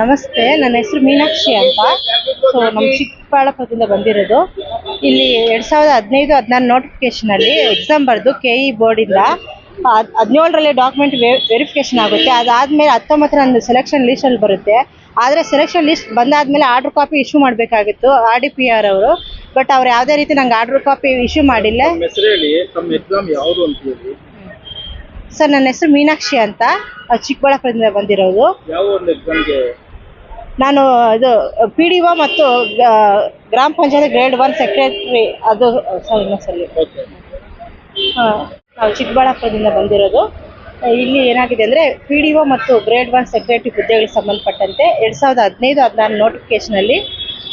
ನಮಸ್ತೆ, ನನ್ನ ಹೆಸರು ಮೀನಾಕ್ಷಿ ಅಂತ. ಸೊ ನಮ್ಮ ಚಿಕ್ಕಬಳ್ಳಾಪುರದಿಂದ ಬಂದಿರೋದು. ಇಲ್ಲಿ ಎರಡು ಸಾವಿರದ ಹದಿನೈದು, ಹದಿನಾರು ನೋಟಿಫಿಕೇಶನಲ್ಲಿ ಎಕ್ಸಾಮ್ ಬರೆದು ಕೆ ಇ ಬೋರ್ಡಿಂದ ಹದಿನೇಳರಲ್ಲಿ ಡಾಕ್ಯುಮೆಂಟ್ ವೆರಿಫಿಕೇಶನ್ ಆಗುತ್ತೆ. ಅದಾದಮೇಲೆ ಹತ್ತೊಂಬತ್ತು ನನ್ನ ಸೆಲೆಕ್ಷನ್ ಲೀಸ್ಟಲ್ಲಿ ಬರುತ್ತೆ. ಆದರೆ ಸೆಲೆಕ್ಷನ್ ಲಿಸ್ಟ್ ಬಂದಾದಮೇಲೆ ಆರ್ಡ್ರ್ ಕಾಪಿ ಇಶ್ಯೂ ಮಾಡಬೇಕಾಗಿತ್ತು ಆರ್ ಡಿ ಪಿ ಆರ್ ಅವರು. ಬಟ್ ಅವ್ರು ಯಾವುದೇ ರೀತಿ ನಂಗೆ ಆರ್ಡ್ರ್ ಕಾಪಿ ಇಶ್ಯೂ ಮಾಡಿಲ್ಲ. ಸರ್ ನನ್ನ ಹೆಸರು ಮೀನಾಕ್ಷಿ ಅಂತ. ಚಿಕ್ಕಬಳ್ಳಾಪುರದಿಂದ ಬಂದಿರೋದು. ನಾನು ಇದು ಪಿ ಡಿ ಒ ಮತ್ತು ಗ್ರಾಮ ಪಂಚಾಯತ್ ಗ್ರೇಡ್ ಒನ್ ಸೆಕ್ರೆಟ್ರಿ. ಅದು ಸಾರಿ ಆ, ನಾವು ಚಿಕ್ಕಬಳ್ಳಾಪುರದಿಂದ ಬಂದಿರೋದು. ಇಲ್ಲಿ ಏನಾಗಿದೆ ಅಂದರೆ ಪಿ ಡಿ ಒ ಮತ್ತು ಗ್ರೇಡ್ ಒನ್ ಸೆಕ್ರೆಟರಿ ಹುದ್ದೆಗಳಿಗೆ ಸಂಬಂಧಪಟ್ಟಂತೆ ಎರಡು ಸಾವಿರದ ಹದಿನೈದು ಹದಿನಾರು ನೋಟಿಫಿಕೇಷನಲ್ಲಿ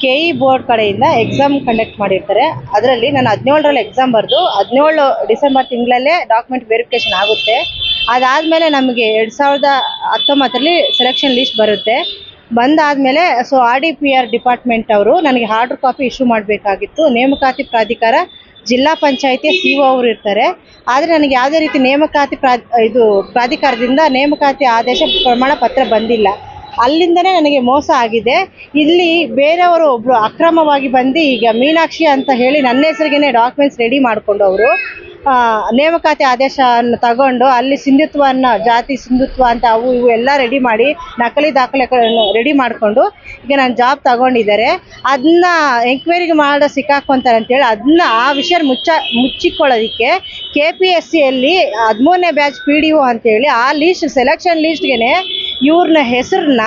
ಕೆ ಇ ಬೋರ್ಡ್ ಕಡೆಯಿಂದ ಎಕ್ಸಾಮ್ ಕಂಡಕ್ಟ್ ಮಾಡಿರ್ತಾರೆ. ಅದರಲ್ಲಿ ನಾನು ಹದಿನೇಳರಲ್ಲಿ ಎಕ್ಸಾಮ್ ಬರೆದು ಹದಿನೇಳು ಡಿಸೆಂಬರ್ ತಿಂಗಳಲ್ಲೇ ಡಾಕ್ಯುಮೆಂಟ್ ವೆರಿಫಿಕೇಷನ್ ಆಗುತ್ತೆ. ಅದಾದಮೇಲೆ ನಮಗೆ ಎರಡು ಸಾವಿರದ ಹತ್ತೊಂಬತ್ತರಲ್ಲಿ ಸೆಲೆಕ್ಷನ್ ಲಿಸ್ಟ್ ಬರುತ್ತೆ. ಬಂದಾದಮೇಲೆ so R D P R department ಅವರು ನನಗೆ ಆರ್ಡ್ರ್ ಕಾಪಿ ಇಶ್ಯೂ ಮಾಡಬೇಕಾಗಿತ್ತು. ನೇಮಕಾತಿ ಪ್ರಾಧಿಕಾರ, ಜಿಲ್ಲಾ ಪಂಚಾಯಿತಿ ಸಿ ಒ ಅವರು ಇರ್ತಾರೆ. ಆದರೆ ನನಗೆ ಯಾವುದೇ ರೀತಿ ನೇಮಕಾತಿ ಪ್ರಾ ಇದು ಪ್ರಾಧಿಕಾರದಿಂದ ನೇಮಕಾತಿ ಆದೇಶ ಪ್ರಮಾಣ ಪತ್ರ ಬಂದಿಲ್ಲ. ಅಲ್ಲಿಂದನೇ ನನಗೆ ಮೋಸ ಆಗಿದೆ. ಇಲ್ಲಿ ಬೇರೆಯವರು ಒಬ್ಬರು ಅಕ್ರಮವಾಗಿ ಬಂದು ಈಗ ಮೀನಾಕ್ಷಿ ಅಂತ ಹೇಳಿ ನನ್ನ ಹೆಸರಿಗೇನೆ ಡಾಕ್ಯುಮೆಂಟ್ಸ್ ರೆಡಿ ಮಾಡಿಕೊಂಡವರು. ನೇಮಕಾತಿ ಆದೇಶವನ್ನು ತಗೊಂಡು ಅಲ್ಲಿ ಸಿಂಧುತ್ವವನ್ನು, ಜಾತಿ ಸಿಂಧುತ್ವ ಅಂತ ಅವು ಇವು ಎಲ್ಲ ರೆಡಿ ಮಾಡಿ ನಕಲಿ ದಾಖಲೆಗಳನ್ನು ರೆಡಿ ಮಾಡಿಕೊಂಡು ಈಗ ನಾನು ಜಾಬ್ ತಗೊಂಡಿದ್ದಾರೆ. ಅದನ್ನ ಎಂಕ್ವೈರಿಗೆ ಮಾಡೋ ಸಿಕ್ಕಾಕೊಂತಾರೆ ಅಂತೇಳಿ ಅದನ್ನ ಆ ವಿಷಯ ಮುಚ್ಚ, ಮುಚ್ಚಿಕೊಳ್ಳೋದಕ್ಕೆ ಕೆ ಪಿ ಎಸ್ ಸಿಯಲ್ಲಿ ಹದಿಮೂರನೇ ಬ್ಯಾಚ್ ಪಿ ಡಿ ಒ ಅಂತೇಳಿ ಆ ಲೀಸ್ಟ್ ಸೆಲೆಕ್ಷನ್ ಲೀಸ್ಟ್ಗೆ ಇವ್ರನ್ನ ಹೆಸರನ್ನ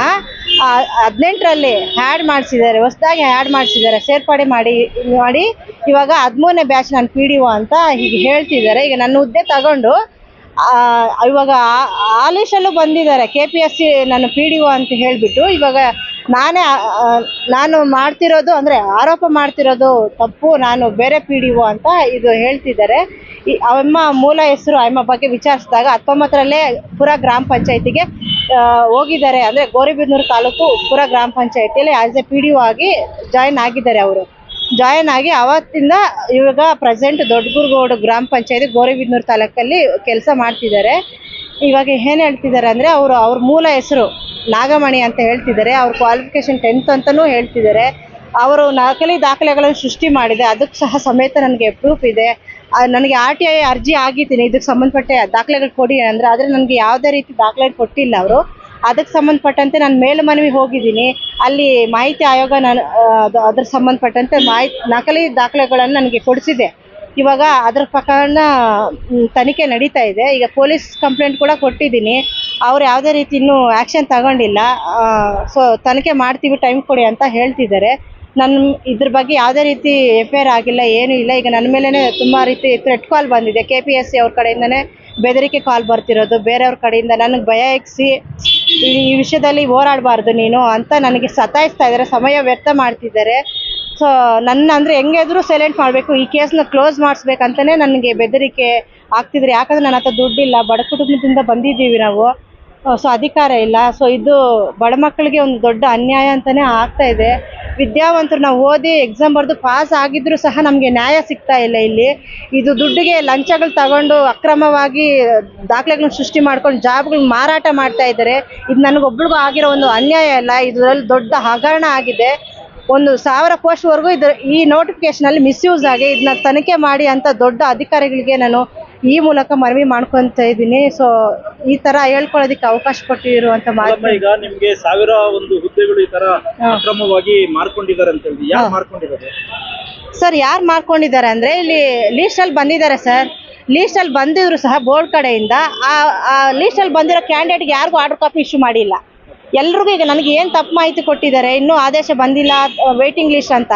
ಹದಿನೆಂಟರಲ್ಲಿ ಆ್ಯಡ್ ಮಾಡಿಸಿದ್ದಾರೆ, ಹೊಸದಾಗಿ ಆ್ಯಡ್ ಮಾಡಿಸಿದ್ದಾರೆ, ಸೇರ್ಪಡೆ ಮಾಡಿ ಮಾಡಿ ಇವಾಗ ಹದಿಮೂರನೇ ಬ್ಯಾಚ್ ನಾನು ಪಿ ಡಿ ಒ ಅಂತ ಹೀಗೆ ಹೇಳ್ತಿದ್ದಾರೆ. ಈಗ ನನ್ನ ಹುದ್ದೆ ತಗೊಂಡು ಇವಾಗ ಆ- ಆ ಬಂದಿದ್ದಾರೆ. ಕೆ ಪಿ ಎಸ್ ಸಿ ನಾನು ಪಿ ಡಿ ಒ ಅಂತ ಹೇಳಿಬಿಟ್ಟು, ಇವಾಗ ನಾನೇ ನಾನು ಮಾಡ್ತಿರೋದು ಅಂದರೆ ಆರೋಪ ಮಾಡ್ತಿರೋದು ತಪ್ಪು, ನಾನು ಬೇರೆ ಪಿ ಡಿ ಒ ಅಂತ ಇದು ಹೇಳ್ತಿದ್ದಾರೆ. ಈ, ಅಮ್ಮ ಮೂಲ ಹೆಸರು ಅಮ್ಮ ಬಗ್ಗೆ ವಿಚಾರಿಸಿದಾಗ ಹತ್ತೊಂಬತ್ತರಲ್ಲೇ ಪುರ ಗ್ರಾಮ ಪಂಚಾಯತಿಗೆ ಹೋಗಿದ್ದಾರೆ. ಅಂದರೆ ಗೌರಿಬಿದನೂರು ತಾಲೂಕು ಪುರ ಗ್ರಾಮ ಪಂಚಾಯತಿಯಲ್ಲಿ as A P D O ಆಗಿ ಜಾಯಿನ್ ಆಗಿದ್ದಾರೆ ಅವರು. ಜಾಯಿನ್ ಆಗಿ ಅವತ್ತಿಂದ ಇವಾಗ ಪ್ರೆಸೆಂಟ್ ದೊಡ್ಡಗುರ್ಗೋಡು ಗ್ರಾಮ ಪಂಚಾಯತಿ ಗೌರಿಬಿದನೂರು ತಾಲೂಕಲ್ಲಿ ಕೆಲಸ ಮಾಡ್ತಿದ್ದಾರೆ. ಇವಾಗ ಏನು ಹೇಳ್ತಿದ್ದಾರೆ ಅಂದರೆ ಅವರು ಅವ್ರ ಮೂಲ ಹೆಸರು ನಾಗಮಣಿ ಅಂತ ಹೇಳ್ತಿದ್ದಾರೆ. ಅವ್ರ ಕ್ವಾಲಿಫಿಕೇಶನ್ ಟೆಂತ್ ಅಂತಲೂ ಹೇಳ್ತಿದ್ದಾರೆ. ಅವರು ನಕಲಿ ದಾಖಲೆಗಳನ್ನು ಸೃಷ್ಟಿ ಮಾಡಿದೆ. ಅದಕ್ಕೆ ಸಹ ಸಮೇತ ನನಗೆ ಪ್ರೂಫ್ ಇದೆ. ನನಗೆ ಆರ್ ಟಿ ಐ ಅರ್ಜಿ ಆಗಿದ್ದೀನಿ. ಇದಕ್ಕೆ ಸಂಬಂಧಪಟ್ಟ ದಾಖಲೆಗಳು ಕೊಡಿ ಅಂದರೆ ಆದರೆ ನನಗೆ ಯಾವುದೇ ರೀತಿ ದಾಖಲೆ ಕೊಟ್ಟಿಲ್ಲ ಅವರು. ಅದಕ್ಕೆ ಸಂಬಂಧಪಟ್ಟಂತೆ ನಾನು ಮೇಲ್ಮನವಿ ಹೋಗಿದ್ದೀನಿ. ಅಲ್ಲಿ ಮಾಹಿತಿ ಆಯೋಗ ನಾನು ಅದ್ರ ಸಂಬಂಧಪಟ್ಟಂತೆ ಮಾಹಿತಿ, ನಕಲಿ ದಾಖಲೆಗಳನ್ನು ನನಗೆ ಕೊಡಿಸಿದೆ. ಇವಾಗ ಅದ್ರ ಪ್ರಕರಣ ತನಿಖೆ ನಡೀತಾ ಇದೆ. ಈಗ ಪೊಲೀಸ್ ಕಂಪ್ಲೇಂಟ್ ಕೂಡ ಕೊಟ್ಟಿದ್ದೀನಿ. ಅವ್ರು ಯಾವುದೇ ರೀತಿ ಇನ್ನೂ ಆ್ಯಕ್ಷನ್ ತಗೊಂಡಿಲ್ಲ. ಸೊ ತನಿಖೆ ಮಾಡ್ತೀವಿ, ಟೈಮ್ ಕೊಡಿ ಅಂತ ಹೇಳ್ತಿದ್ದಾರೆ. ನನ್ನ ಇದ್ರ ಬಗ್ಗೆ ಯಾವುದೇ ರೀತಿ ಎಫ್ ಐ ಆರ್ ಆಗಿಲ್ಲ, ಏನೂ ಇಲ್ಲ. ಈಗ ನನ್ನ ಮೇಲೇ ತುಂಬ ರೀತಿ ಥ್ರೆಟ್ ಕಾಲ್ ಬಂದಿದೆ. ಕೆ ಪಿ ಎಸ್ ಸಿ ಅವ್ರ ಕಡೆಯಿಂದನೇ ಬೆದರಿಕೆ ಕಾಲ್ ಬರ್ತಿರೋದು. ಬೇರೆಯವ್ರ ಕಡೆಯಿಂದ ನನಗೆ ಭಯ ಎಕ್ಸಿ ಈ ವಿಷಯದಲ್ಲಿ ಹೋರಾಡಬಾರ್ದು ನೀನು ಅಂತ ನನಗೆ ಸತಾಯಿಸ್ತಾ ಇದ್ದಾರೆ, ಸಮಯ ವ್ಯರ್ಥ ಮಾಡ್ತಿದ್ದಾರೆ. ಸೊ ನನ್ನ ಅಂದರೆ ಹೆಂಗಾದ್ರೂ ಸೈಲೆಂಟ್ ಮಾಡಬೇಕು, ಈ ಕೇಸ್ನ ಕ್ಲೋಸ್ ಮಾಡಿಸ್ಬೇಕಂತಲೇ ನನಗೆ ಬೆದರಿಕೆ ಆಗ್ತಿದ್ರೆ, ಯಾಕಂದರೆ ನನ್ನ ಹತ್ರ ದುಡ್ಡಿಲ್ಲ, ಬಡ ಕುಟುಂಬದಿಂದ ಬಂದಿದ್ದೀವಿ ನಾವು. ಸೊ ಅಧಿಕಾರ ಇಲ್ಲ. ಸೊ ಇದು ಬಡ ಮಕ್ಕಳಿಗೆ ಒಂದು ದೊಡ್ಡ ಅನ್ಯಾಯ ಅಂತಲೇ ಆಗ್ತಾ ಇದೆ. ವಿದ್ಯಾವಂತರು ನಾವು ಓದಿ ಎಕ್ಸಾಮ್ ಬರೆದು ಪಾಸ್ ಆಗಿದ್ರೂ ಸಹ ನಮಗೆ ನ್ಯಾಯ ಸಿಗ್ತಾ ಇಲ್ಲ ಇಲ್ಲಿ. ಇದು ದುಡ್ಡಿಗೆ ಲಂಚಗಳು ತಗೊಂಡು ಅಕ್ರಮವಾಗಿ ದಾಖಲೆಗಳನ್ನ ಸೃಷ್ಟಿ ಮಾಡ್ಕೊಂಡು ಜಾಬ್ಗಳನ್ನ ಮಾರಾಟ ಮಾಡ್ತಾ ಇದ್ದಾರೆ. ಇದು ನನಗೊಬ್ಳಿಗೂ ಆಗಿರೋ ಒಂದು ಅನ್ಯಾಯ ಅಲ್ಲ. ಇದರಲ್ಲಿ ದೊಡ್ಡ ಹಗರಣ ಆಗಿದೆ. ಒಂದು ಸಾವಿರ ಕೋಶವರೆಗೂ ಇದು ಈ ನೋಟಿಫಿಕೇಶನಲ್ಲಿ ಮಿಸ್ಯೂಸ್ ಆಗಿ, ಇದನ್ನ ತನಿಖೆ ಮಾಡಿ ಅಂತ ದೊಡ್ಡ ಅಧಿಕಾರಿಗಳಿಗೆ ನಾನು ಈ ಮೂಲಕ ಮನವಿ ಮಾಡ್ಕೊಂತ ಇದ್ದೀನಿ. ಸೊ ಈ ತರ ಹೇಳ್ಕೊಳ್ಳೋದಕ್ಕೆ ಅವಕಾಶ ಕೊಟ್ಟಿರುವಂತ ಮಾತು. ಈಗ ನಿಮ್ಗೆ ಸಾವಿರ ಒಂದು ಹುದ್ದೆಗಳು ಈ ತರ ಅಕ್ರಮವಾಗಿ ಮಾರ್ಕೊಂಡಿದ್ದಾರೆ ಅಂತ ಹೇಳಿ. ಯಾರು ಮಾರ್ಕೊಂಡಿದ್ದಾರೆ ಸರ್ ಯಾರು ಮಾಡ್ಕೊಂಡಿದ್ದಾರೆ ಅಂದ್ರೆ ಇಲ್ಲಿ ಲೀಸ್ಟ್ ಅಲ್ಲಿ ಬಂದಿದ್ದಾರೆ ಸರ್. ಲೀಸ್ಟ್ ಅಲ್ಲಿ ಬಂದಿದ್ರು ಸಹ ಬೋರ್ಡ್ ಕಡೆಯಿಂದ. ಆ ಆ ಲೀಸ್ಟಲ್ಲಿ ಬಂದಿರೋ ಕ್ಯಾಂಡಿಡೇಟ್ಗೆ ಯಾರಿಗೂ ಆರ್ಡರ್ ಕಾಪಿ ಇಶ್ಯೂ ಮಾಡಿಲ್ಲ. ಎಲ್ರಿಗೂ ಈಗ ನನಗೆ ಏನು ತಪ್ಪು ಮಾಹಿತಿ ಕೊಟ್ಟಿದ್ದಾರೆ ಇನ್ನೂ ಆದೇಶ ಬಂದಿಲ್ಲ ವೇಟಿಂಗ್ ಲಿಸ್ಟ್ ಅಂತ.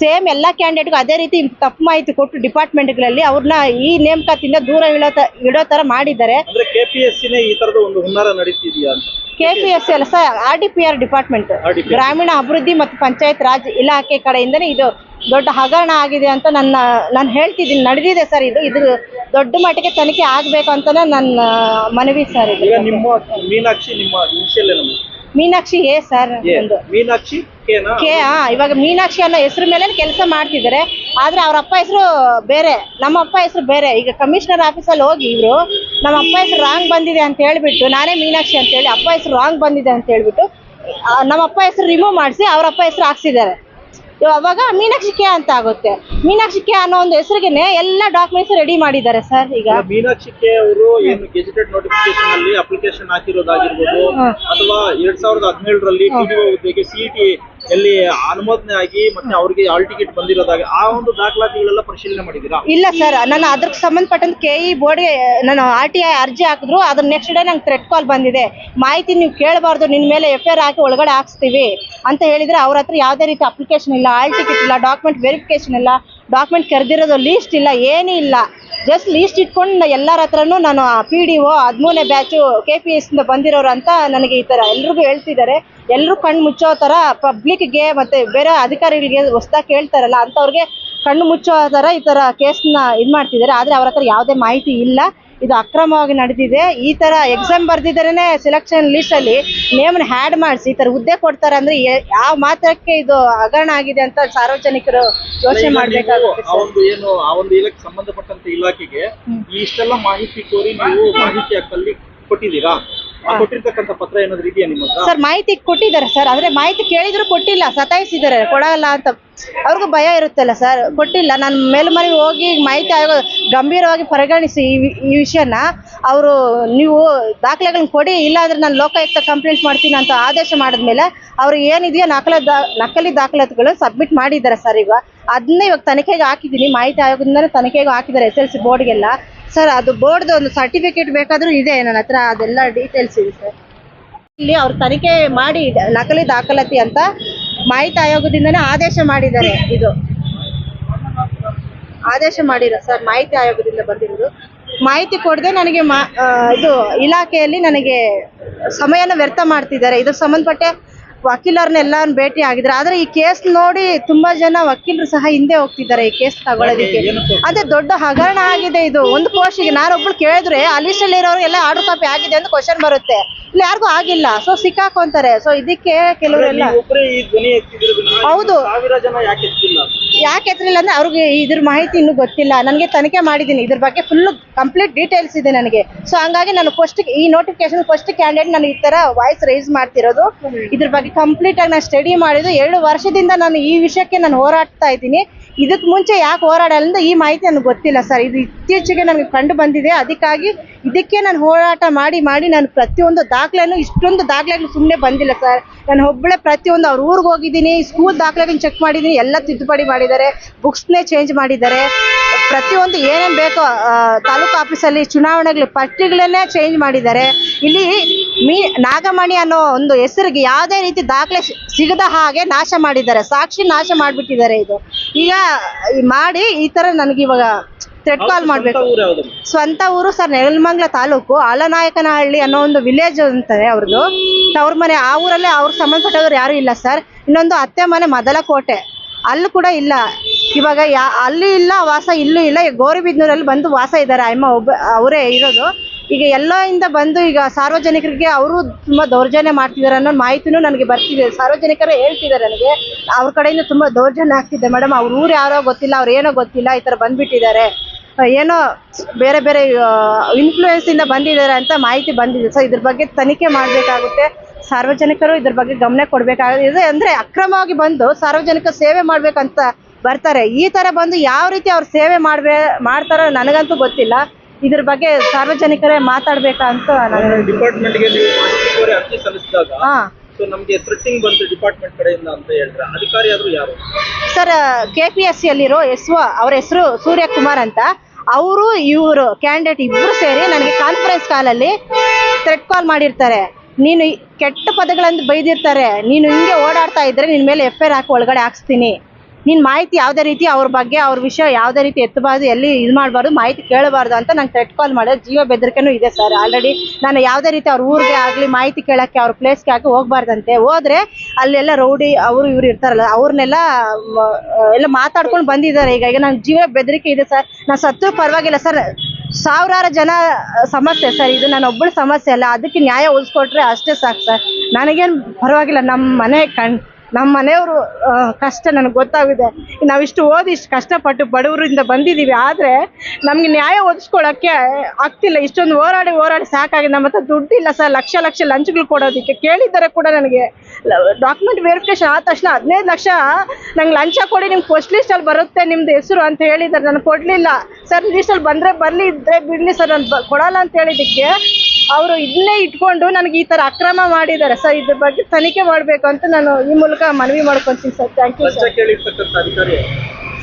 ಸೇಮ್ ಎಲ್ಲ ಕ್ಯಾಂಡಿಡೇಟ್ಗೂ ಅದೇ ರೀತಿ ತಪ್ಪು ಮಾಹಿತಿ ಕೊಟ್ಟು ಡಿಪಾರ್ಟ್ಮೆಂಟ್ಗಳಲ್ಲಿ ಅವ್ರನ್ನ ಈ ನೇಮಕಾತಿಯಿಂದ ದೂರ ಇಡೋ ಇಡೋ ತರ ಮಾಡಿದ್ದಾರೆ. ಅಂದ್ರೆ ಕೆ ಪಿ ಎಸ್ ಈ ತರದ ಒಂದು ಹುನ್ನಾರ ನಡೀತಿದ್ಯಾ ಅಂತ? ಕೆ ಸಿ ಅಲ್ಲ sir R D P R department. ಗ್ರಾಮೀಣ ಅಭಿವೃದ್ಧಿ ಮತ್ತು ಪಂಚಾಯತ್ ರಾಜ್ ಇಲಾಖೆ ಕಡೆಯಿಂದನೇ ಇದು ದೊಡ್ಡ ಹಗರಣ ಆಗಿದೆ ಅಂತ ನನ್ನ ನಾನು ಹೇಳ್ತಿದ್ದೀನಿ. ನಡೆದಿದೆ ಸರ್ ಇದು. ಇದು ದೊಡ್ಡ ಮಟ್ಟಿಗೆ ತನಿಖೆ ಆಗಬೇಕು ಅಂತಲೇ ನನ್ನ ಮನವಿ ಸರ್ ಇದು. ಈಗ ನಿಮ್ಮ ಮೀನಾಕ್ಷಿ ನಿಮ್ಮ ಇನಿಷಿಯಲ್ ಮೀನಾಕ್ಷಿ ಎ ಸರ್ ಒಂದು. ಮೀನಾಕ್ಷಿ ಕೇನಾ ಕೆ ಆ, ಇವಾಗ ಮೀನಾಕ್ಷಿ ಅನ್ನೋ ಹೆಸರು ಮೇಲೆ ಕೆಲಸ ಮಾಡ್ತಿದ್ದಾರೆ ಆದ್ರೆ ಅವ್ರ ಅಪ್ಪ ಹೆಸರು ಬೇರೆ ನಮ್ಮ ಅಪ್ಪ ಹೆಸರು ಬೇರೆ. ಈಗ ಕಮಿಷನರ್ ಆಫೀಸಲ್ಲಿ ಹೋಗಿ ಇವರು ನಮ್ಮ ಅಪ್ಪ ಹೆಸರು ರಾಂಗ್ ಬಂದಿದೆ ಅಂತ ಹೇಳ್ಬಿಟ್ಟು ನಾನೇ ಮೀನಾಕ್ಷಿ ಅಂತ ಹೇಳಿ ಅಪ್ಪ ಹೆಸರು ರಾಂಗ್ ಬಂದಿದೆ ಅಂತ ಹೇಳ್ಬಿಟ್ಟು ಆ, ನಮ್ಮ ಅಪ್ಪ ಹೆಸರು ರಿಮೂವ್ ಮಾಡಿಸಿ ಅವ್ರ ಅಪ್ಪ ಹೆಸರು ಹಾಕ್ಸಿದ್ದಾರೆ. ಅವಾಗ ಮೀನಾಕ್ಷಿ ಕೆ ಅಂತ ಆಗುತ್ತೆ. ಮೀನಾಕ್ಷಿ ಕೆ ಅನ್ನೋ ಒಂದು ಹೆಸರಿಗೆನೆ ಎಲ್ಲ ಡಾಕ್ಯುಮೆಂಟ್ಸ್ ರೆಡಿ ಮಾಡಿದ್ದಾರೆ ಸರ್ ಈಗ. ಮೀನಾಕ್ಷಿ ಕೆ ಅವರು ಏನು ಗೆಜೆಟೆಡ್ ನೋಟಿಫಿಕೇಶನ್ ಅಲ್ಲಿ ಅಪ್ಲಿಕೇಶನ್ ಹಾಕಿರೋದಾಗಿರ್ಬೋದು. ಅಥವಾ ಎರಡ್ ಸಾವಿರದ ಹದಿನೇಳರಲ್ಲಿ ಸಿಇಟಿ ಎಲ್ಲಿ ಅನುಮೋದನೆ ಆಗಿ ಮತ್ತೆ ಅವ್ರಿಗೆ ಆಲ್ ಟಿಕೆಟ್ ಬಂದಿರೋದಾಗ ಆ ಒಂದು ದಾಖಲಾತಿಗಳೆಲ್ಲ ಪರಿಶೀಲನೆ ಮಾಡಿದ್ದೀರಾ? ಇಲ್ಲ ಸರ್, ನಾನು ಅದಕ್ಕೆ ಸಂಬಂಧಪಟ್ಟಂತ ಕೆ ಇ ಬೋರ್ಡ್ಗೆ ನಾನು ಆರ್ ಟಿ ಐ ಅರ್ಜಿ ಹಾಕಿದ್ರು ಅದ್ರ ನೆಕ್ಸ್ಟ್ ಡೇ ನಂಗೆ ಥ್ರೆಟ್ ಕಾಲ್ ಬಂದಿದೆ. ಮಾಹಿತಿ ನೀವು ಕೇಳಬಾರ್ದು ನಿನ್ನ ಮೇಲೆ ಎಫ್ ಐ ಆರ್ ಹಾಕಿ ಒಳಗಡೆ ಹಾಕ್ಸ್ತೀವಿ ಅಂತ ಹೇಳಿದ್ರೆ ಅವ್ರ ಹತ್ರ ಯಾವುದೇ ರೀತಿ ಅಪ್ಲಿಕೇಶನ್ ಇಲ್ಲ, ಆಲ್ ಟಿಕೆಟ್ ಇಲ್ಲ ಡಾಕ್ಯುಮೆಂಟ್ ವೆರಿಫಿಕೇಶನ್ ಇಲ್ಲ ಡಾಕ್ಯುಮೆಂಟ್ ಕರೆದಿರೋದು ಲೀಸ್ಟ್ ಇಲ್ಲ, ಏನೂ ಇಲ್ಲ. ಜಸ್ಟ್ ಲೀಸ್ಟ್ ಇಟ್ಕೊಂಡು ಎಲ್ಲರ ಹತ್ರನೂ ನಾನು ಪಿ ಡಿ ಒ ಹದಿಮೂರನೇ ಬ್ಯಾಚು ಕೆ ಪಿ ಎಸ್ಸಿಂದ ಬಂದಿರೋರು ಅಂತ ನನಗೆ ಈ ಥರ ಎಲ್ರಿಗೂ ಹೇಳ್ತಿದ್ದಾರೆ. ಎಲ್ಲರೂ ಕಣ್ಣು ಮುಚ್ಚೋ ಥರ ಪಬ್ಲಿಕ್ಗೆ ಮತ್ತು ಬೇರೆ ಅಧಿಕಾರಿಗಳಿಗೆ ಹೊಸ್ದಾಗಿ ಕೇಳ್ತಾರಲ್ಲ ಅಂಥವ್ರಿಗೆ ಕಣ್ಣು ಮುಚ್ಚೋ ಥರ ಈ ಥರ ನ ಇದು ಮಾಡ್ತಿದ್ದಾರೆ. ಆದರೆ ಅವ್ರ ಹತ್ರ ಯಾವುದೇ ಮಾಹಿತಿ ಇಲ್ಲ. ಇದು ಅಕ್ರಮವಾಗಿ ನಡೆದಿದೆ. ಈ ಥರ ಎಕ್ಸಾಮ್ ಬರ್ದಿದ್ದರೇ ಸೆಲೆಕ್ಷನ್ ಲಿಸ್ಟಲ್ಲಿ ನೇಮನ್ನ ಹ್ಯಾಡ್ ಮಾಡಿಸಿ ಈ ಥರ ಹುದ್ದೆ ಕೊಡ್ತಾರೆ ಅಂದರೆ ಯಾವ ಮಾತ್ರಕ್ಕೆ ಇದು ಹಗರಣ ಆಗಿದೆ ಅಂತ ಸಾರ್ವಜನಿಕರು ಯೋಚನೆ ಮಾಡಬೇಕಾಗುತ್ತೆ ಸಂಬಂಧಪಟ್ಟಂತ ಇಲಾಖೆಗೆ ಇಷ್ಟೆಲ್ಲ ಮಾಹಿತಿ ಕೋರಿ ನೀವು ಮಾಹಿತಿ ಕೊಟ್ಟಿದ್ದೀರಾ? ಕೊಟ್ಟಿರ್ತಕ್ಕಂಥ ಪತ್ರ ಏನಾದ್ರು ಇದೆಯಾ ನಿಮ್ಮ ಸರ್ ಮಾಹಿತಿ ಕೊಟ್ಟಿದ್ದಾರೆ ಸರ್. ಆದರೆ ಮಾಹಿತಿ ಕೇಳಿದ್ರು ಕೊಟ್ಟಿಲ್ಲ ಸತಾಯಿಸಿದ್ದಾರೆ ಕೊಡಲ್ಲ ಅಂತ. ಅವ್ರಿಗೂ ಭಯ ಇರುತ್ತಲ್ಲ ಸರ್. ಕೊಟ್ಟಿಲ್ಲ. ನಾನು ಮೇಲ್ಮನೆಗೆ ಹೋಗಿ ಮಾಹಿತಿ ಆಯೋಗ ಗಂಭೀರವಾಗಿ ಪರಿಗಣಿಸಿ ಈ ಈ ವಿಷಯನ. ಅವರು ನೀವು ದಾಖಲೆಗಳನ್ನ ಕೊಡಿ ಇಲ್ಲಾಂದ್ರೆ ನಾನು ಲೋಕಾಯುಕ್ತ ಕಂಪ್ಲೇಂಟ್ ಮಾಡ್ತೀನಿ ಅಂತ ಆದೇಶ ಮಾಡಿದ್ಮೇಲೆ ಅವ್ರು ಏನಿದೆಯೋ ನಕಲ ದಾ ನಕಲಿ ದಾಖಲಾತಿಗಳು ಸಬ್ಮಿಟ್ ಮಾಡಿದ್ದಾರೆ ಸರ್ ಈಗ. ಅದನ್ನೇ ಇವಾಗ ತನಿಖೆಗೆ ಹಾಕಿದ್ದೀನಿ. ಮಾಹಿತಿ ಆಯೋಗದಿಂದಲೇ ತನಿಖೆಗೆ ಹಾಕಿದ್ದಾರೆ ಎಸ್ ಎಲ್ ಸಿ ಬೋರ್ಡ್ಗೆಲ್ಲ. ಸರ್ ಅದು ಬೋರ್ಡ್ದು ಒಂದು ಸರ್ಟಿಫಿಕೇಟ್ ಬೇಕಾದರೂ ಇದೆ ನನ್ನ ಹತ್ರ. ಅದೆಲ್ಲ ಡೀಟೇಲ್ಸ್ ಇದೆ ಸರ್ ಇಲ್ಲಿ ಅವ್ರು ತನಿಖೆ ಮಾಡಿ ನಕಲಿ ದಾಖಲಾತಿ ಅಂತ ಮಾಹಿತಿ ಆಯೋಗದಿಂದನೇ ಆದೇಶ ಮಾಡಿದ್ದಾರೆ. ಇದು ಆದೇಶ ಮಾಡಿರೋ ಸರ್ ಮಾಹಿತಿ ಆಯೋಗದಿಂದ ಬಂದಿರೋದು. ಮಾಹಿತಿ ಕೊಡದೆ ನನಗೆ ಮಾ ಇದು ಇಲಾಖೆಯಲ್ಲಿ ನನಗೆ ಸಮಯನ ವ್ಯರ್ಥ ಮಾಡ್ತಿದ್ದಾರೆ. ಇದ್ರ ಸಂಬಂಧಪಟ್ಟ ವಕೀಲರನ್ನೆಲ್ಲ ಭೇಟಿ ಆಗಿದ್ರು ಆದ್ರೆ ಈ ಕೇಸ್ ನೋಡಿ ತುಂಬಾ ಜನ ವಕೀಲರು ಸಹ ಹಿಂದೆ ಹೋಗ್ತಿದ್ದಾರೆ ಈ ಕೇಸ್ ತಗೊಳ್ಳೋದಕ್ಕೆ ಅದೇ ದೊಡ್ಡ ಹಗರಣ ಆಗಿದೆ ಇದು. ಒಂದು ಪೋಸ್ಟಿಗೆ ನಾನೊಬ್ಳು ಕೇಳಿದ್ರೆ ಆ ಲಿಸ್ಟ್ ಅಲ್ಲಿ ಎಲ್ಲ ಆರ್ಡರ್ ಕಾಪಿ ಆಗಿದೆ ಅಂತ ಕ್ವಶನ್ ಬರುತ್ತೆ. ಇಲ್ಲಿ ಯಾರಿಗೂ ಆಗಿಲ್ಲ. ಸೊ ಸಿಕ್ಕಾಕೊಂತಾರೆ. ಸೊ ಇದಕ್ಕೆ ಕೆಲವರೆಲ್ಲ ಹೌದು. ಯಾಕೆ ಎತ್ತಲಿಲ್ಲ ಅಂದ್ರೆ ಅವ್ರಿಗೆ ಇದ್ರ ಮಾಹಿತಿ ಇನ್ನು ಗೊತ್ತಿಲ್ಲ. ನನಗೆ ತನಿಖೆ ಮಾಡಿದ್ದೀನಿ. ಇದ್ರ ಬಗ್ಗೆ ಫುಲ್ ಕಂಪ್ಲೀಟ್ ಡೀಟೇಲ್ಸ್ ಇದೆ ನನಗೆ. ಸೊ ಹಂಗಾಗಿ ನಾನು ಫಸ್ಟ್ ಈ ನೋಟಿಫಿಕೇಶನ್ ಫಸ್ಟ್ ಕ್ಯಾಂಡಿಡೇಟ್ ನಾನು ಈ ತರ ವಾಯ್ಸ್ ರೈಸ್ ಮಾಡ್ತಿರೋದು. ಇದ್ರ ಬಗ್ಗೆ ಕಂಪ್ಲೀಟ್ ಆಗಿ ನಾನು ಸ್ಟಡಿ ಮಾಡಿದ್ದು ಎರಡು ವರ್ಷದಿಂದ ನಾನು ಈ ವಿಷಯಕ್ಕೆ ನಾನು ಹೋರಾಡ್ತಾ ಇದ್ದೀನಿ. ಇದಕ್ಕೆ ಮುಂಚೆ ಯಾಕೆ ಹೋರಾಡಲ್ಲ ಈ ಮಾಹಿತಿ ನನಗೆ ಗೊತ್ತಿಲ್ಲ ಸರ್. ಇದು ಇತ್ತೀಚೆಗೆ ನನಗೆ ಕಂಡು ಬಂದಿದೆ. ಅದಕ್ಕಾಗಿ ಇದಕ್ಕೆ ನಾನು ಹೋರಾಟ ಮಾಡಿ ಮಾಡಿ ನಾನು ಪ್ರತಿಯೊಂದು ದಾಖಲೆನೂ ಇಷ್ಟೊಂದು ದಾಖಲೆಗಳು ಸುಮ್ಮನೆ ಬಂದಿಲ್ಲ ಸರ್. ನಾನು ಒಬ್ಬಳೆ ಪ್ರತಿಯೊಂದು ಅವ್ರ ಊರಿಗೆ ಹೋಗಿದ್ದೀನಿ ಸ್ಕೂಲ್ ದಾಖಲೆಗಳನ್ನ ಚೆಕ್ ಮಾಡಿದ್ದೀನಿ, ಎಲ್ಲ ತಿದ್ದುಪಡಿ ಮಾಡಿದ್ದಾರೆ ಬುಕ್ಸ್ನೇ ಚೇಂಜ್ ಮಾಡಿದ್ದಾರೆ. ಪ್ರತಿಯೊಂದು ಏನೇನು ಬೇಕೋ ತಾಲೂಕು ಆಫೀಸಲ್ಲಿ ಚುನಾವಣೆಗಳು ಪಟ್ಟಿಗಳನ್ನೇ ಚೇಂಜ್ ಮಾಡಿದ್ದಾರೆ. ಇಲ್ಲಿ ಮೀ ನಾಗಮಣಿ ಅನ್ನೋ ಒಂದು ಹೆಸರಿಗೆ ಯಾವುದೇ ರೀತಿ ದಾಖಲೆ ಸಿಗದ ಹಾಗೆ ನಾಶ ಮಾಡಿದ್ದಾರೆ. ಸಾಕ್ಷಿ ನಾಶ ಮಾಡಿಬಿಟ್ಟಿದ್ದಾರೆ ಇದು. ಈಗ ಮಾಡಿ ಈ ಥರ ನನಗೆ ಇವಾಗ ಥ್ರೆಡ್ ಕಾಲ್ ಮಾಡಬೇಕು. ಸ್ವಂತ ಊರು ಸರ್ ನೆಲಮಂಗ್ಲ ತಾಲೂಕು ಆಲನಾಯಕನಹಳ್ಳಿ ಅನ್ನೋ ಒಂದು ವಿಲೇಜ್ ಅಂತಾರೆ ಅವ್ರದ್ದು. ತವ್ರ ಮನೆ ಆ ಊರಲ್ಲೇ ಅವ್ರಿಗೆ ಸಂಬಂಧಪಟ್ಟವ್ರು ಯಾರು ಇಲ್ಲ ಸರ್. ಇನ್ನೊಂದು ಅತ್ತೆ ಮನೆ ಮೊದಲಕೋಟೆ. ಅಲ್ಲೂ ಕೂಡ ಇಲ್ಲ. ಇವಾಗ ಯಾ, ಅಲ್ಲಿ ಇಲ್ಲ, ವಾಸ ಇಲ್ಲೂ ಇಲ್ಲ. ಈಗ ಗೌರಿಬಿದನೂರಲ್ಲಿ ಬಂದು ವಾಸ ಇದ್ದಾರೆ. ಅಮ್ಮ ಒಬ್ಬ, ಅವರೇ ಇರೋದು. ಈಗ ಎಲ್ಲೋಯಿಂದ ಬಂದು ಈಗ ಸಾರ್ವಜನಿಕರಿಗೆ ಅವರು ತುಂಬ ದೌರ್ಜನ್ಯ ಮಾಡ್ತಿದ್ದಾರೆ ಅನ್ನೋ ಮಾಹಿತಿನೂ ನನಗೆ ಬರ್ತಿದೆ. ಸಾರ್ವಜನಿಕರು ಹೇಳ್ತಿದ್ದಾರೆ ನನಗೆ. ಅವ್ರ ಕಡೆಯಿಂದ ತುಂಬ ದೌರ್ಜನ್ಯ ಆಗ್ತಿದೆ. ಮೇಡಮ್, ಅವ್ರ ಊರು ಯಾರೋ ಗೊತ್ತಿಲ್ಲ, ಅವ್ರು ಏನೋ ಗೊತ್ತಿಲ್ಲ, ಈ ಥರ ಬಂದ್ಬಿಟ್ಟಿದ್ದಾರೆ. ಏನೋ ಬೇರೆ ಬೇರೆ ಇನ್ಫ್ಲೂಯೆನ್ಸ್ ಇಂದ ಬಂದಿದ್ದಾರೆ ಅಂತ ಮಾಹಿತಿ ಬಂದಿದೆ. ಸೊ ಇದ್ರ ಬಗ್ಗೆ ತನಿಖೆ ಮಾಡಬೇಕಾಗುತ್ತೆ. ಸಾರ್ವಜನಿಕರು ಇದ್ರ ಬಗ್ಗೆ ಗಮನ ಕೊಡಬೇಕಾಗಿದೆ. ಅಂದ್ರೆ ಅಕ್ರಮವಾಗಿ ಬಂದು ಸಾರ್ವಜನಿಕ ಸೇವೆ ಮಾಡ್ಬೇಕಂತ ಬರ್ತಾರೆ. ಈ ತರ ಬಂದು ಯಾವ ರೀತಿ ಅವ್ರು ಸೇವೆ ಮಾಡ್ಬೇ ಮಾಡ್ತಾರೋ ನನಗಂತೂ ಗೊತ್ತಿಲ್ಲ. ಇದ್ರ ಬಗ್ಗೆ ಸಾರ್ವಜನಿಕರೇ ಮಾತಾಡ್ಬೇಕಂತ ನಾನು ಡಿಪಾರ್ಟ್ಮೆಂಟ್ಗೆ ನೀವು ಮಾಹಿತಿ ಕೋರಿ ಅರ್ಜಿ ಸಲ್ಲಿಸಿದಾಗ ಹಾ. ಸೊ ನಮ್ಗೆ ಥ್ರೆಟ್ಟಿಂಗ್ ಬಂತು ಡಿಪಾರ್ಟ್ಮೆಂಟ್ ಕಡೆಯಿಂದ ಅಂತ ಹೇಳಿದ್ರೆ ಅಧಿಕಾರಿ ಆದ್ರೂ ಯಾರು? ಸರ್ ಕೆ ಪಿ ಎಸ್ ಸಿಯಲ್ಲಿರೋ ಎಸ್ ಅವ್ರ ಹೆಸರು ಸೂರ್ಯಕುಮಾರ್ ಅಂತ. ಅವರು ಇವರು ಕ್ಯಾಂಡಿಡೇಟ್ ಇಬ್ಬರು ಸೇರಿ ನನಗೆ ಕಾನ್ಫರೆನ್ಸ್ ಕಾಲಲ್ಲಿ ಥ್ರೆಡ್ ಕಾಲ್ ಮಾಡಿರ್ತಾರೆ. ನೀನು ಕೆಟ್ಟ ಪದಗಳನ್ನು ಬೈದಿರ್ತಾರೆ. ನೀನು ಹಿಂಗೆ ಓಡಾಡ್ತಾ ಇದ್ರೆ ನಿನ್ನ ಮೇಲೆ ಎಫ್ ಐ ಆರ್ ಹಾಕಿ ಒಳಗಡೆ ಹಾಕ್ಸ್ತೀನಿ. ನಿನ್ನ ಮಾಹಿತಿ ಯಾವುದೇ ರೀತಿ ಅವ್ರ ಬಗ್ಗೆ, ಅವ್ರ ವಿಷಯ ಯಾವುದೇ ರೀತಿ ಎತ್ತಬಾರ್ದು, ಎಲ್ಲಿ ಇದು ಮಾಡಬಾರ್ದು, ಮಾಹಿತಿ ಕೇಳಬಾರ್ದು ಅಂತ ನಂಗೆ ಥ್ರೆಟ್ ಕಾಲ್ ಮಾಡಿದ್ರೆ. ಜೀವ ಬೆದರಿಕೆನೂ ಇದೆ ಸರ್ ಆಲ್ರೆಡಿ ನಾನು ಯಾವುದೇ ರೀತಿ ಅವ್ರ ಊರಿಗೆ ಆಗಲಿ ಮಾಹಿತಿ ಕೇಳೋಕ್ಕೆ, ಅವ್ರ ಪ್ಲೇಸ್ಗೆ ಹಾಕಿ ಹೋಗ್ಬಾರ್ದಂತೆ. ಹೋದ್ರೆ ಅಲ್ಲೆಲ್ಲ ರೌಡಿ ಅವರು ಇವ್ರು ಇರ್ತಾರಲ್ಲ ಅವ್ರನ್ನೆಲ್ಲ ಎಲ್ಲ ಮಾತಾಡ್ಕೊಂಡು ಬಂದಿದ್ದಾರೆ. ಈಗ ಈಗ ನನ್ನ ಜೀವ ಬೆದರಿಕೆ ಇದೆ ಸರ್ ನಾನು ಸತ್ತು ಪರವಾಗಿಲ್ಲ ಸರ್ ಸಾವಿರಾರು ಜನ ಸಮಸ್ಯೆ ಸರ್ ಇದು ನನ್ನ ಒಬ್ಬಳು ಸಮಸ್ಯೆ ಅಲ್ಲ. ಅದಕ್ಕೆ ನ್ಯಾಯ ಉಳಿಸ್ಕೊಟ್ರೆ ಅಷ್ಟೇ ಸಾಕು ಸರ್ ನನಗೇನು ಪರವಾಗಿಲ್ಲ. ನಮ್ಮ ಮನೆ ಕಣ್ ನಮ್ಮ ಮನೆಯವರು ಕಷ್ಟ ನನಗೆ ಗೊತ್ತಾಗಿದೆ. ನಾವಿಷ್ಟು ಓದಿ ಇಷ್ಟು ಕಷ್ಟಪಟ್ಟು ಬಡವರಿಂದ ಬಂದಿದ್ದೀವಿ ಆದರೆ ನಮಗೆ ನ್ಯಾಯ ಒದಗಿಸ್ಕೊಳ್ಳೋಕ್ಕೆ ಆಗ್ತಿಲ್ಲ. ಇಷ್ಟೊಂದು ಹೋರಾಡಿ ಹೋರಾಡಿ ಸಾಕಾಗಿದೆ. ನಮ್ಮ ಹತ್ರ ದುಡ್ಡಿಲ್ಲ ಸರ್. ಲಕ್ಷ ಲಕ್ಷ ಲಂಚಗಳು ಕೊಡೋದಕ್ಕೆ ಕೇಳಿದ್ದಾರೆ ಕೂಡ ನನಗೆ. ಡಾಕ್ಯುಮೆಂಟ್ ವೆರಿಫಿಕೇಶನ್ ಆದ ತಕ್ಷಣ ಹದಿನೈದು ಲಕ್ಷ ನಂಗೆ ಲಂಚ ಕೊಡಿ, ನಿಮ್ಗೆ ಫಸ್ಟ್ ಲಿಸ್ಟಲ್ಲಿ ಬರುತ್ತೆ ನಿಮ್ದು ಹೆಸರು ಅಂತ ಹೇಳಿದ್ದಾರೆ. ನಾನು ಕೊಡಲಿಲ್ಲ. ಸರ್ ಲಿಸ್ಟಲ್ಲಿ ಬಂದರೆ ಬರಲಿ ಇದ್ದರೆ ಬಿಡಲಿ ಸರ್. ನಾನು ಕೊಡಲ್ಲ ಅಂತ ಹೇಳಿದ್ದಕ್ಕೆ ಅವರು ಇಲ್ಲೇ ಇಟ್ಕೊಂಡು ನನಗೆ ಈ ಥರ ಅಕ್ರಮ ಮಾಡಿದ್ದಾರೆ. ಸರ್ ಇದ್ರ ಬಗ್ಗೆ ತನಿಖೆ ಮಾಡಬೇಕು ಅಂತ ನಾನು ಈ ಮೂಲಕ ಮನವಿ ಮಾಡ್ಕೊಂತೀನಿ sir. Thank you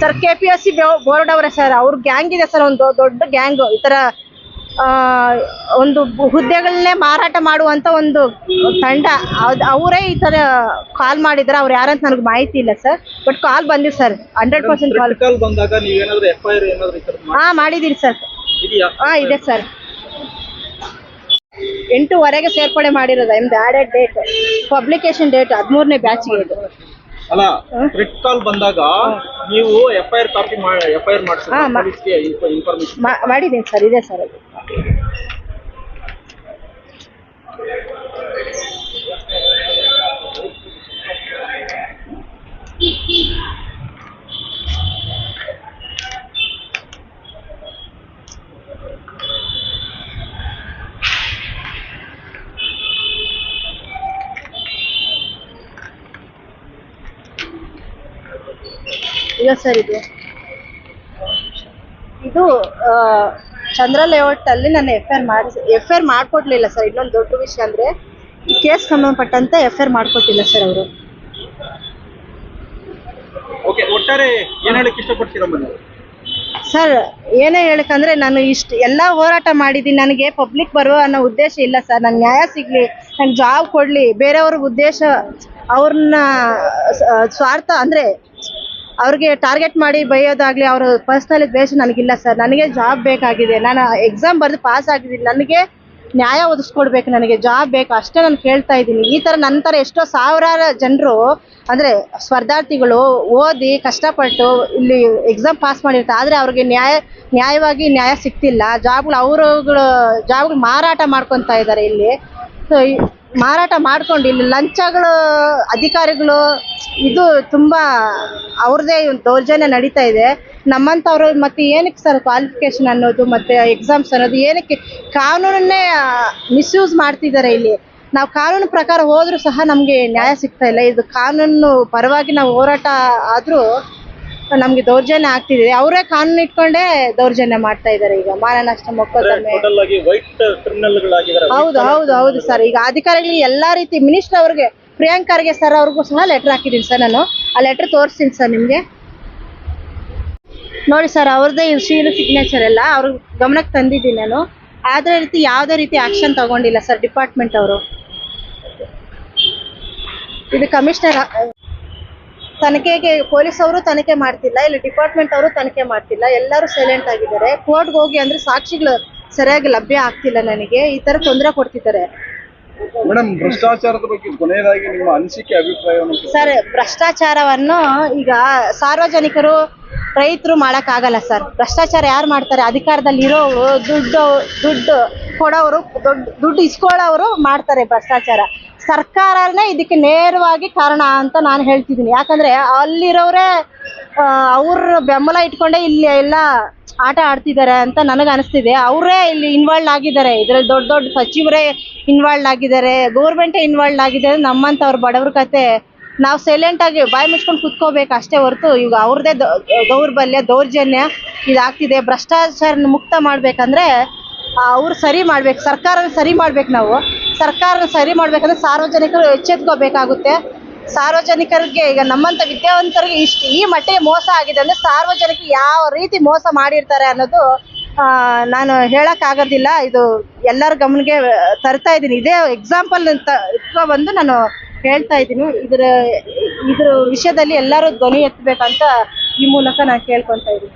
sir K P S C board ಅವರೇ ಸರ್. ಅವ್ರ ಗ್ಯಾಂಗ್ ಇದೆ ಸರ್ ಒಂದು ದೊಡ್ಡ ಗ್ಯಾಂಗ್ ಈ ಥರ ಒಂದು ಹುದ್ದೆಗಳನ್ನೇ ಮಾರಾಟ ಮಾಡುವಂಥ ಒಂದು ತಂಡ. ಅದು ಅವರೇ ಈ ಥರ ಕಾಲ್ ಮಾಡಿದ್ರೆ ಅವ್ರು ಯಾರಂತ ನನಗೆ ಮಾಹಿತಿ ಇಲ್ಲ ಸರ್. ಬಟ್ ಕಾಲ್ ಬಂದಿದೆ sir. Hundred percent call call ಬಂದಾಗ ಹಾ ಎಫ್ ಐ ಆರ್ ಏನಾದ್ರು ಈ ಥರದ್ದು ಹಾಂ ಮಾಡಿದ್ದೀನಿ ಸರ್. ಹಾಂ ಇದೆ ಸರ್. ಎಂಟೂವರೆಗೆ ಸೇರ್ಪಡೆ ಮಾಡಿರೋದು. ನಿಮ್ದು ಆಡೆಡ್ ಡೇಟ್ ಪಬ್ಲಿಕೇಶನ್ ಡೇಟ್ ಹದಿಮೂರನೇ ಬ್ಯಾಚ್ಗೆ ಇದು. ಅಲ್ಲ ರೆಡ್ ಕಾಲ್ ಬಂದಾಗ ನೀವು F I R copy F I R ಮಾಡಿಸಿ ಮಾಡಿದ್ದೀನಿ ಸರ್ ಇದೆ ಸರ್ ಅದು. ಇದೆ ಸರ್ ಇದು. ಇದು ಚಂದ್ರ ಲೇಔಟ್ ಅಲ್ಲಿ ನಾನು ಎಫ್ ಐ ಆರ್ ಮಾಡಿಸಿ ಎಫ್ ಐ ಆರ್ ಮಾಡ್ಕೊಡ್ಲಿಲ್ಲ ಸರ್. ಇನ್ನೊಂದು ದೊಡ್ಡ ವಿಷಯ ಅಂದ್ರೆ ಈ ಕೇಸ್ ಸಂಬಂಧಪಟ್ಟಂತೆ ಎಫ್ ಐ ಆರ್ ಮಾಡ್ಕೊಟ್ಟಿಲ್ಲ ಸರ್ ಅವರು. ಓಕೆ ಒಟ್ಟಾರೆ ಏನ್ ಸರ್ ಏನೇ ಹೇಳಕ್ಕಂದ್ರೆ ನಾನು ಇಷ್ಟು ಎಲ್ಲ ಹೋರಾಟ ಮಾಡಿದ್ದೀನಿ. ನನಗೆ ಪಬ್ಲಿಕ್ ಬರುವ ಅನ್ನೋ ಉದ್ದೇಶ ಇಲ್ಲ ಸರ್. ನನ್ ನ್ಯಾಯ ಸಿಗ್ಲಿ ನಂಗೆ ಜಾಬ್ ಕೊಡಲಿ ಬೇರೆಯವ್ರ ಉದ್ದೇಶ ಅವ್ರನ್ನ ಸ್ವಾರ್ಥ ಅಂದರೆ ಅವ್ರಿಗೆ ಟಾರ್ಗೆಟ್ ಮಾಡಿ ಬೈಯೋದಾಗಲಿ ಅವ್ರ ಪರ್ಸ್ನಲಿ ದ್ವೇಷ ನನಗಿಲ್ಲ ಸರ್ ನನಗೆ ಜಾಬ್ ಬೇಕಾಗಿದೆ. ನಾನು ಎಕ್ಸಾಮ್ ಬರೆದು ಪಾಸ್ ಆಗಿದ್ದೀನಿ. ನನಗೆ ನ್ಯಾಯ ಒದಗಿಸ್ಕೊಡ್ಬೇಕು ನನಗೆ. ಜಾಬ್ ಬೇಕು. ಅಷ್ಟೇ ನಾನು ಕೇಳ್ತಾ ಇದ್ದೀನಿ. ಈ ಥರ ನಂತರ ಎಷ್ಟೋ ಸಾವಿರಾರು ಜನರು ಅಂದರೆ ಸ್ಪರ್ಧಾರ್ಥಿಗಳು ಓದಿ ಕಷ್ಟಪಟ್ಟು ಇಲ್ಲಿ ಎಕ್ಸಾಮ್ ಪಾಸ್ ಮಾಡಿರ್ತಾರೆ ಆದರೆ ಅವ್ರಿಗೆ ನ್ಯಾಯ, ನ್ಯಾಯವಾಗಿ ನ್ಯಾಯ ಸಿಗ್ತಿಲ್ಲ. ಜಾಬ್ಗಳು ಅವರುಗಳು ಜಾಬ್ಗಳು ಮಾರಾಟ ಮಾಡ್ಕೊತಾ ಇದ್ದಾರೆ ಇಲ್ಲಿ. ಸೊ ಮಾರಾಟ ಮಾಡ್ಕೊಂಡು ಇಲ್ಲಿ ಲಂಚಗಳು, ಅಧಿಕಾರಿಗಳು ಇದು ತುಂಬಾ ಅವ್ರದೇ ಒಂದು ದೌರ್ಜನ್ಯ ನಡೀತಾ ಇದೆ. ನಮ್ಮಂಥವ್ರು ಮತ್ತೆ ಏನಕ್ಕೆ ಸರ್ ಕ್ವಾಲಿಫಿಕೇಶನ್ ಅನ್ನೋದು ಮತ್ತೆ ಎಕ್ಸಾಮ್ಸ್ ಅನ್ನೋದು ಏನಕ್ಕೆ ಕಾನೂನನ್ನೇ ಮಿಸ್ಯೂಸ್ ಮಾಡ್ತಿದ್ದಾರೆ ಇಲ್ಲಿ. ನಾವು ಕಾನೂನು ಪ್ರಕಾರ ಹೋದ್ರೂ ಸಹ ನಮಗೆ ನ್ಯಾಯ ಸಿಗ್ತಾ ಇಲ್ಲ. ಇದು ಕಾನೂನು ಪರವಾಗಿ ನಾವು ಹೋರಾಟ ಆದರೂ ನಮಗೆ ದೌರ್ಜನ್ಯ ಆಗ್ತಿದೆ. ಅವರೇ ಕಾನೂನು ಇಟ್ಕೊಂಡೇ ದೌರ್ಜನ್ಯ ಮಾಡ್ತಾ ಇದ್ದಾರೆ ಈಗ. ಮಾನನಷ್ಟ ಮೊಕದ್ದಮೆ ಹೌದು ಹೌದು ಹೌದು ಸರ್. ಈಗ ಅಧಿಕಾರಿಗಳು ಎಲ್ಲಾ ರೀತಿ ಮಿನಿಸ್ಟರ್ ಅವ್ರಿಗೆ ಪ್ರಿಯಾಂಕ್ ಖರ್ಗೆ ಸರ್ ಅವ್ರಿಗೂ ಸಹ ಲೆಟರ್ ಹಾಕಿದ್ದೀನಿ ಸರ್ ನಾನು. ಆ ಲೆಟರ್ ತೋರಿಸ್ತೀನಿ ಸರ್ ನಿಮಗೆ. ನೋಡಿ ಸರ್ ಅವ್ರದ್ದೇ ಸೀನು ಸಿಗ್ನೇಚರ್ ಎಲ್ಲ ಅವ್ರ ಗಮನಕ್ಕೆ ತಂದಿದ್ದೀನಿ ನಾನು. ಆದ್ರೆ ರೀತಿ ಯಾವುದೇ ರೀತಿ ಆಕ್ಷನ್ ತಗೊಂಡಿಲ್ಲ ಸರ್ ಡಿಪಾರ್ಟ್ಮೆಂಟ್ ಅವರು. ಇದು ಕಮಿಷನರ್ ತನಿಖೆಗೆ ಪೊಲೀಸ್ ಅವರು ತನಿಖೆ ಮಾಡ್ತಿಲ್ಲ, ಇಲ್ಲಿ ಡಿಪಾರ್ಟ್ಮೆಂಟ್ ಅವರು ತನಿಖೆ ಮಾಡ್ತಿಲ್ಲ, ಎಲ್ಲರೂ ಸೈಲೆಂಟ್ ಆಗಿದ್ದಾರೆ. ಕೋರ್ಟ್ಗೆ ಹೋಗಿ ಅಂದ್ರೆ ಸಾಕ್ಷಿಗಳು ಸರಿಯಾಗಿ ಲಭ್ಯ ಆಗ್ತಿಲ್ಲ ನನಗೆ. ಈ ತರ ತೊಂದರೆ ಕೊಡ್ತಿದ್ದಾರೆ. ಮೇಡಮ್, ಭ್ರಷ್ಟಾಚಾರದ ಬಗ್ಗೆ ಕೊನೆಯದಾಗಿ ನಿಮ್ಮ ಅನಿಸಿಕೆ, ಅಭಿಪ್ರಾಯವನ್ನು ಸರ್, ಭ್ರಷ್ಟಾಚಾರವನ್ನು ಈಗ ಸಾರ್ವಜನಿಕರು, ರೈತರು ಮಾಡೋಕ್ಕಾಗಲ್ಲ ಸರ್. ಭ್ರಷ್ಟಾಚಾರ ಯಾರು ಮಾಡ್ತಾರೆ? ಅಧಿಕಾರದಲ್ಲಿ ಇರೋರು ದುಡ್ಡು ದುಡ್ಡು ಕೊಡೋರು ದೊಡ್ಡ, ದುಡ್ಡು ಇಸ್ಕೊಳ್ಳೋರು ಮಾಡ್ತಾರೆ ಭ್ರಷ್ಟಾಚಾರ. ಸರ್ಕಾರನೇ ಇದಕ್ಕೆ ನೇರವಾಗಿ ಕಾರಣ ಅಂತ ನಾನು ಹೇಳ್ತಿದ್ದೀನಿ. ಯಾಕಂದ್ರೆ ಅಲ್ಲಿರೋರೇ ಅವ್ರ ಬೆಂಬಲ ಇಟ್ಕೊಂಡೇ ಇಲ್ಲಿ ಎಲ್ಲ ಆಟ ಆಡ್ತಿದ್ದಾರೆ ಅಂತ ನನಗೆ ಅನಿಸ್ತಿದೆ. ಅವರೇ ಇಲ್ಲಿ ಇನ್ವಾಲ್ವ್ ಆಗಿದ್ದಾರೆ. ಇದರಲ್ಲಿ ದೊಡ್ಡ ದೊಡ್ಡ ಸಚಿವರೇ ಇನ್ವಾಲ್ವ್ ಆಗಿದ್ದಾರೆ. ಗೌರ್ಮೆಂಟೇ ಇನ್ವಾಲ್ವ್ ಆಗಿದೆ ನಮ್ಮಂಥವ್ರ ಬಡವ್ರ ಕತೆ. ನಾವು ಸೈಲೆಂಟ್ ಆಗಿ ಬಾಯಿ ಮುಚ್ಕೊಂಡು ಕುತ್ಕೋಬೇಕು ಅಷ್ಟೇ ಹೊರತು ಈಗ ಅವ್ರದ್ದೇ ದೌರ್ಬಲ್ಯ, ದೌರ್ಜನ್ಯ ಇದಾಗ್ತಿದೆ. ಭ್ರಷ್ಟಾಚಾರನ ಮುಕ್ತ ಮಾಡಬೇಕಂದ್ರೆ ಅವ್ರು ಸರಿ ಮಾಡ್ಬೇಕು. ಸರ್ಕಾರನ ಸರಿ ಮಾಡ್ಬೇಕು ನಾವು. ಸರ್ಕಾರನ ಸರಿ ಮಾಡ್ಬೇಕಂದ್ರೆ ಸಾರ್ವಜನಿಕರು ಎಚ್ಚೆತ್ಕೋಬೇಕಾಗುತ್ತೆ. ಸಾರ್ವಜನಿಕರಿಗೆ ಈಗ ನಮ್ಮಂತ ವಿದ್ಯಾವಂತರಿಗೆ ಇಷ್ಟು ಈ ಮಟ್ಟಿಗೆ ಮೋಸ ಆಗಿದೆ ಅಂದ್ರೆ ಸಾರ್ವಜನಿಕ ಯಾವ ರೀತಿ ಮೋಸ ಮಾಡಿರ್ತಾರೆ ಅನ್ನೋದು ಆ, ನಾನು ಹೇಳಕ್ಕಾಗೋದಿಲ್ಲ. ಇದು ಎಲ್ಲರ ಗಮನಕ್ಕೆ ತರ್ತಾ ಇದ್ದೀನಿ. ಇದೇ ಎಕ್ಸಾಂಪಲ್ ಅಂತ ಬಂದು ನಾನು ಹೇಳ್ತಾ ಇದ್ದೀನಿ. ಇದ್ರ ಇದ್ರ ವಿಷಯದಲ್ಲಿ ಎಲ್ಲರೂ ಧ್ವನಿ ಎತ್ತಬೇಕಂತ ಈ ಮೂಲಕ ನಾನು ಕೇಳ್ಕೊತಾ ಇದ್ದೀನಿ.